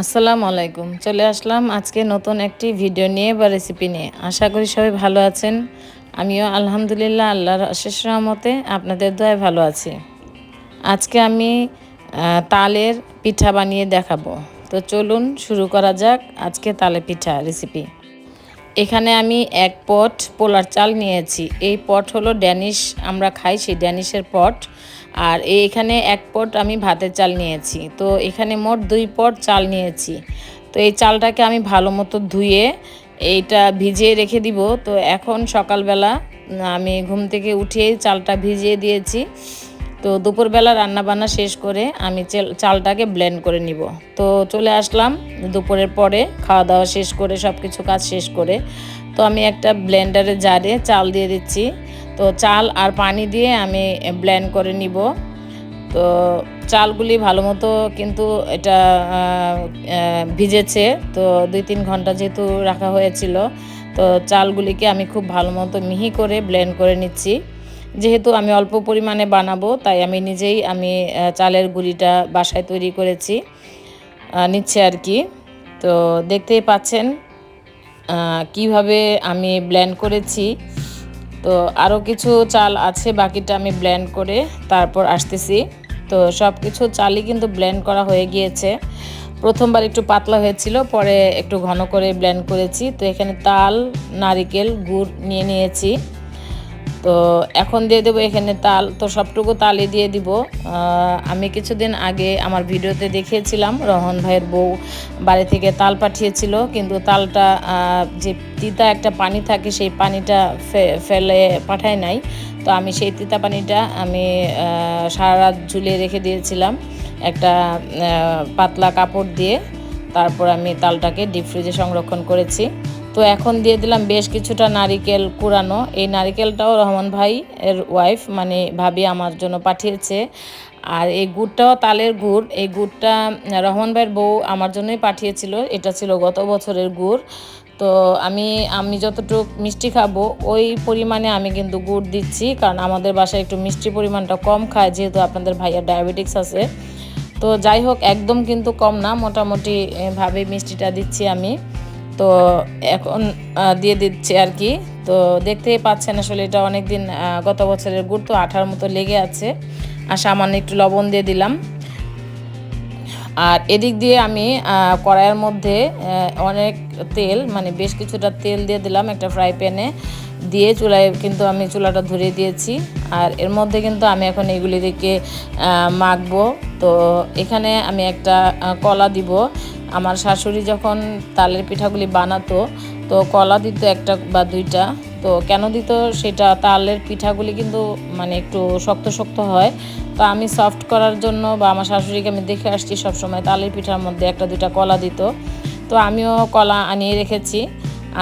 আসসালামু আলাইকুম। চলে আসলাম আজকে নতুন একটি ভিডিও নিয়ে বা রেসিপি নিয়ে। আশা করি সবাই ভালো আছেন। আমিও আলহামদুলিল্লাহ আল্লাহর অশেষ রহমতে আপনাদের দোয়ায় ভালো আছি। আজকে আমি তালের পিঠা বানিয়ে দেখাবো। তো চলুন শুরু করা যাক আজকে তালে পিঠা রেসিপি এখানে আমি এক পট পোলার চাল নিয়েছি। এই পট হলো ড্যানিশ, আমরা খাই সেই ড্যানিশের পট। আর এখানে এক পট আমি ভাতের চাল নিয়েছি। তো এখানে মোট দুই পট চাল নিয়েছি। তো এই চালটাকে আমি ভালো মতো ধুয়ে এইটা ভিজিয়ে রেখে দিব। তো এখন সকালবেলা আমি ঘুম থেকে উঠেই চালটা ভিজিয়ে দিয়েছি। তো দুপুরবেলা রান্না বান্না শেষ করে আমি চেল- চালটাকে ব্লেন্ড করে নিব। তো চলে আসলাম, দুপুরের পরে খাওয়া দাওয়া শেষ করে সব কিছু কাজ শেষ করে। তো আমি একটা ব্লেন্ডারে জারে চাল দিয়ে দিচ্ছি। তো চাল আর পানি দিয়ে আমি ব্লেন্ড করে নিব। তো চালগুলি ভালো মতো কিন্তু এটা ভিজেছে। তো দুই তিন ঘণ্টা যেহেতু রাখা হয়েছিল, তো চালগুলিকে আমি খুব ভালো মতো মিহি করে ব্লেন্ড করে নিচ্ছি। যেহেতু আমি অল্প পরিমাণে বানাবো, তাই আমি নিজেই আমি চালের গুঁড়িটা বাসায় তৈরি করেছি নিচ্ছে আর কি। তো দেখতেই পাচ্ছেন কীভাবে আমি ব্লেন্ড করেছি। তো আরও কিছু চাল আছে, বাকিটা আমি ব্লেন্ড করে তারপর আসতেছি। তো সব কিছু চালই কিন্তু ব্লেন্ড করা হয়ে গিয়েছে। প্রথমবার একটু পাতলা হয়েছিল, পরে একটু ঘন করে ব্লেন্ড করেছি। তো এখানে তাল, নারিকেল, গুড় নিয়ে নিয়েছি। তো এখন দিয়ে দেবো এখানে তাল, তো সবটুকু তালই দিয়ে দিব। আমি কিছুদিন আগে আমার ভিডিওতে দেখিয়েছিলাম, রহন ভাইয়ের বউ বাড়ি থেকে তাল পাঠিয়েছিল, কিন্তু তালটা যে তিতা একটা পানি থাকে সেই পানিটা ফেলে পাঠায় নাই। তো আমি সেই তিতা পানিটা আমি সারা রাত ঝুলিয়ে রেখে দিয়েছিলাম একটা পাতলা কাপড় দিয়ে। তারপর আমি তালটাকে ডিপ ফ্রিজে সংরক্ষণ করেছি। তো এখন দিয়ে দিলাম বেশ কিছুটা নারিকেল কুড়ানো। এই নারিকেলটাও রহমান ভাই এর ওয়াইফ মানে ভাবি আমার জন্য পাঠিয়েছে। আর এই গুড়টাও তালের গুড়। এই গুড়টা রহমান ভাইয়ের বউ আমার জন্যই পাঠিয়েছিল। এটা ছিল গত বছরের গুড়। তো আমি আমি যতটুকু মিষ্টি খাব ওই পরিমাণে আমি কিন্তু গুড় দিচ্ছি। কারণ আমাদের বাসায় একটু মিষ্টি পরিমাণটা কম খায় যেহেতু আপনাদের ভাইয়ার ডায়াবেটিক্স আছে। তো যাই হোক একদম কিন্তু কম না। মোটামুটি এ, ভাবে মিষ্টিটা দিচ্ছি আমি। তো এখন দিয়ে দিচ্ছি আর কি। তো দেখতেই পাচ্ছেন আসলে এটা অনেক দিন গত বছরের গুড় তো আঠার মতো লেগে আছে। আর সামান্য একটু লবণ দিয়ে দিলাম। আর এদিক দিয়ে আমি কড়াইয়ের মধ্যে অনেক তেল মানে বেশ কিছুটা তেল দিয়ে দিলাম একটা ফ্রাই প্যানে। দিয়ে চুলায় কিন্তু আমি চুলাটা ধরিয়ে দিয়েছি। আর এর মধ্যে কিন্তু আমি এখন এগুলি থেকে মাখবো। তো এখানে আমি একটা কলা দিব। আমার শাশুড়ি যখন তালের পিঠাগুলি বানাতো, তো কলা দিত একটা বা দুইটা। তো কেন দিত সেটা? তালের পিঠাগুলি কিন্তু মানে একটু শক্ত শক্ত হয়। তো আমি সফট করার জন্য বা আমার শাশুড়িকে আমি দেখে আসছি সবসময় তালের পিঠার মধ্যে একটা দুইটা কলা দিত। তো আমিও কলা আনিয়ে রেখেছি।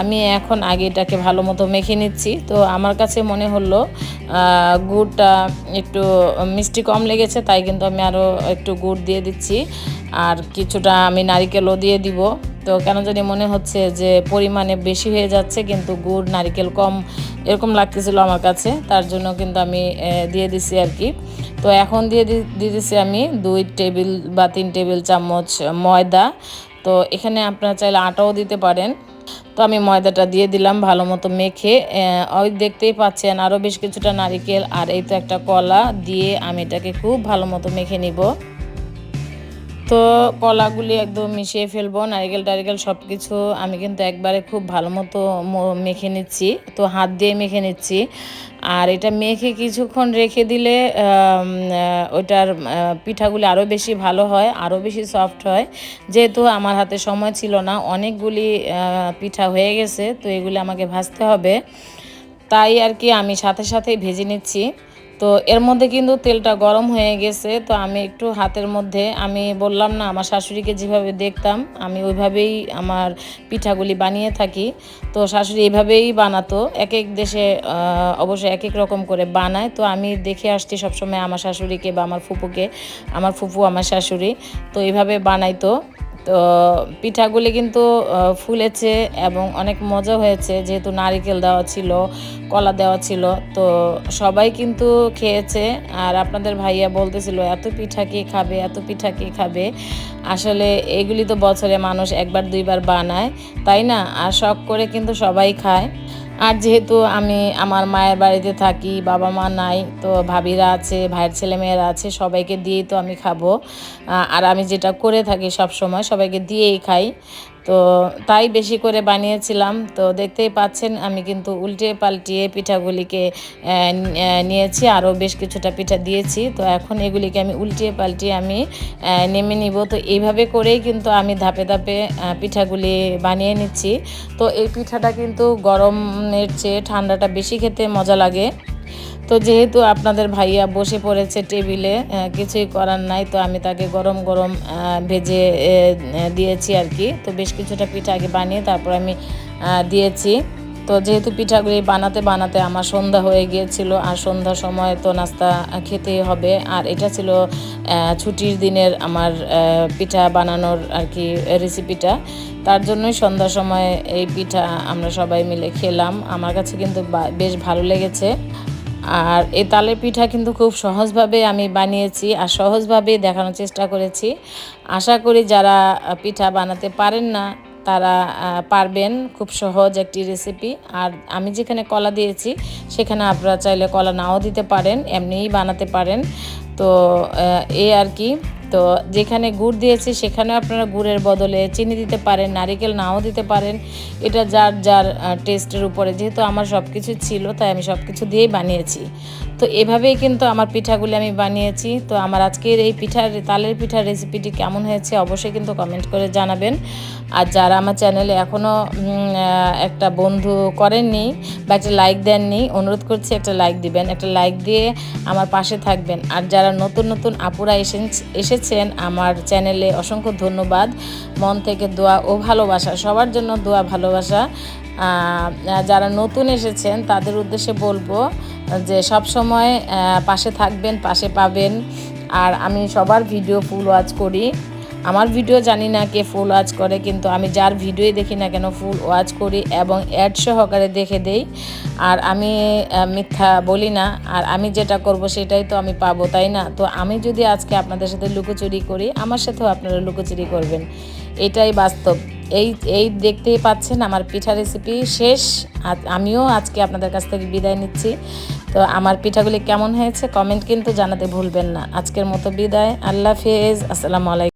আমি এখন আগে এটাকে ভালো মতো মেখে নিচ্ছি। তো আমার কাছে মনে হলো গুড়টা একটু মিষ্টি কম লেগেছে, তাই কিন্তু আমি আরও একটু গুড় দিয়ে দিচ্ছি। আর কিছুটা আমি নারিকেলও দিয়ে দিব। তো কেন জানি মনে হচ্ছে যে পরিমাণে বেশি হয়ে যাচ্ছে, কিন্তু গুড়, নারিকেল কম এরকম লাগতেছিল আমার কাছে, তার জন্য কিন্তু আমি দিয়ে দিছি আর কি। তো এখন দিয়ে দি- দিয়ে দিছি আমি দুই টেবিল বা তিন টেবিল চামচ ময়দা। তো এখানে আপনারা চাইলে আটাও দিতে পারেন। তো আমি ময়দাটা দিয়ে দিলাম ভালো মতো মেখে। ওই দেখতেই পাচ্ছেন আরও বেশ কিছুটা নারিকেল আর এই তো একটা কলা দিয়ে আমি এটাকে খুব ভালো মতো মেখে নিব। তো কলাগুলি একদম মিশিয়ে ফেলব, নারিকেল টারিকেল সব কিছু আমি কিন্তু একবারে খুব ভালো মতো মেখে নিচ্ছি। তো হাত দিয়ে মেখে নিচ্ছি। আর এটা মেখে কিছুক্ষণ রেখে দিলে ওইটার পিঠাগুলি আরও বেশি ভালো হয়, আরও বেশি সফট হয়। যেহেতু আমার হাতে সময় ছিল না, অনেকগুলি পিঠা হয়ে গেছে, তো এগুলি আমাকে ভাজতে হবে। তাই আর কি আমি সাথে সাথেই ভেজে নিচ্ছি। তো এর মধ্যে কিন্তু তেলটা গরম হয়ে গেছে, তো আমি একটু হাতের মধ্যে, আমি বললাম না, আমার শাশুড়িকে যেভাবে দেখতাম, আমি ওইভাবেই আমার পিঠাগুলি বানিয়ে থাকি। তো শাশুড়ি এইভাবেই বানাতো এক এক দেশে অবশ্যই এক এক রকম করে বানায়। তো আমি দেখে আসছি সবসময় আমার শাশুড়িকে বা আমার ফুপুকে, আমার ফুপু আমার শাশুড়ি, তো এইভাবে বানাইতো। তো পিঠাগুলি কিন্তু ফুলেছে এবং অনেক মজা হয়েছে। যেহেতু নারিকেল দেওয়া ছিল, কলা দেওয়া ছিল, তো সবাই কিন্তু খেয়েছে। আর আপনাদের ভাইয়া বলতেছিল, এত পিঠা কে খাবে? এত পিঠা কে খাবে? আসলে এগুলি তো বছরে মানুষ একবার, দুইবার বানায়, তাই না? আর শখ করে কিন্তু সবাই খায়। আর যেহেতু আমি আমার মায়ের বাড়িতে থাকি, বাবা মা নাই, তো ভাবিরা আছে, ভাইয়ের ছেলেমেয়েরা আছে, সবাইকে দিয়েই তো আমি খাব। আর আমি যেটা করে থাকি সব সময় সবাইকে দিয়েই খাই। তো তাই বেশি করে বানিয়েছিলাম। তো দেখতেই পাচ্ছেন, আমি কিন্তু উল্টে পাল্টিয়ে পিঠাগুলিকে নিয়েছি, আরও বেশ কিছুটা পিঠা দিয়েছি। তো এখন এগুলিকে আমি উল্টিয়ে পাল্টিয়ে আমি নেমে নিব। তো এইভাবে করেই কিন্তু আমি ধাপে ধাপে পিঠাগুলি বানিয়ে নিচ্ছি। তো এই পিঠাটা কিন্তু গরমের চেয়ে ঠান্ডাটা বেশি খেতে মজা লাগে। তো যেহেতু আপনাদের ভাইয়া বসে পড়েছে টেবিলে কিছুই করার নাই, তো আমি তাকে গরম গরম ভেজে দিয়েছি আর কি। তো বেশ কিছুটা পিঠা আগে বানিয়ে তারপর আমি দিয়েছি। তো যেহেতু পিঠাগুলি বানাতে বানাতে আমার সন্ধ্যা হয়ে গিয়েছিল, আর সন্ধ্যার সময় তো নাস্তা খেতেই হবে। আর এটা ছিল ছুটির দিনের আমার পিঠা বানানোর আর কি রেসিপিটা তার জন্যই সন্ধ্যার সময় এই পিঠা আমরা সবাই মিলে খেলাম। আমার কাছে কিন্তু বেশ ভালো লেগেছে। আর এ তালের পিঠা কিন্তু খুব সহজভাবে আমি বানিয়েছি আর সহজভাবে দেখানোর চেষ্টা করেছি। আশা করি যারা পিঠা বানাতে পারেন না, তারা পারবেন খুব সহজ একটি রেসিপি আর আমি যেখানে কলা দিয়েছি, সেখানে আপনারা চাইলে কলা নাও দিতে পারেন, এমনিই বানাতে পারেন। তো এ আর কি। তো যেখানে গুড় দিয়েছি, সেখানেও আপনারা গুড়ের বদলে চিনি দিতে পারেন, নারিকেল নাও দিতে পারেন। এটা যার যার টেস্টের উপরে। যেহেতু আমার সব কিছু ছিল, তাই আমি সব কিছু দিয়েই বানিয়েছি। তো এভাবেই কিন্তু আমার পিঠাগুলি আমি বানিয়েছি। তো আমার আজকের এই পিঠার, তালের পিঠার রেসিপিটি কেমন হয়েছে, অবশ্যই কিন্তু কমেন্ট করে জানাবেন। আর যারা আমার চ্যানেলে এখনও একটা বন্ধু করেননি বা একটা লাইক দেননি, অনুরোধ করছি একটা লাইক দিবেন। একটা লাইক দিয়ে আমার পাশে থাকবেন। আর যারা নতুন নতুন আপুরা এসেছেন, আমার চ্যানেলে অসংখ্য ধন্যবাদ। মন থেকে দোয়া ও ভালোবাসা, সবার জন্য দোয়া, ভালোবাসা। যারা নতুন এসেছেন, তাদের উদ্দেশ্যে বলব যে সব সময় পাশে থাকবেন, পাশে পাবেন। আর আমি সবার ভিডিও ফুল ওয়াচ করি। আমার ভিডিও জানি না কে ফুল ওয়াচ করে, কিন্তু আমি যার ভিডিওই দেখি না কেন ফুল ওয়াচ করি এবং অ্যাড সহকারে দেখে দেই। আর আমি মিথ্যা বলি না, আর আমি যেটা করব সেটাই তো আমি পাবো, তাই না? তো আমি যদি আজকে আপনাদের সাথে লুকোচুরি করি, আমার সাথেও আপনারা লুকোচুরি করবেন। এটাই বাস্তব। এই এই দেখতেই পাচ্ছেন আমার পিঠা রেসিপি শেষ। আমিও আজকে আপনাদের কাছ থেকে বিদায় নিচ্ছি। তো আমার পিঠাগুলি কেমন হয়েছে কমেন্ট কিন্তু জানাতে ভুলবেন না। আজকের মতো বিদায়। আল্লাহ হাফেজ। আসসালামু আলাইকুম।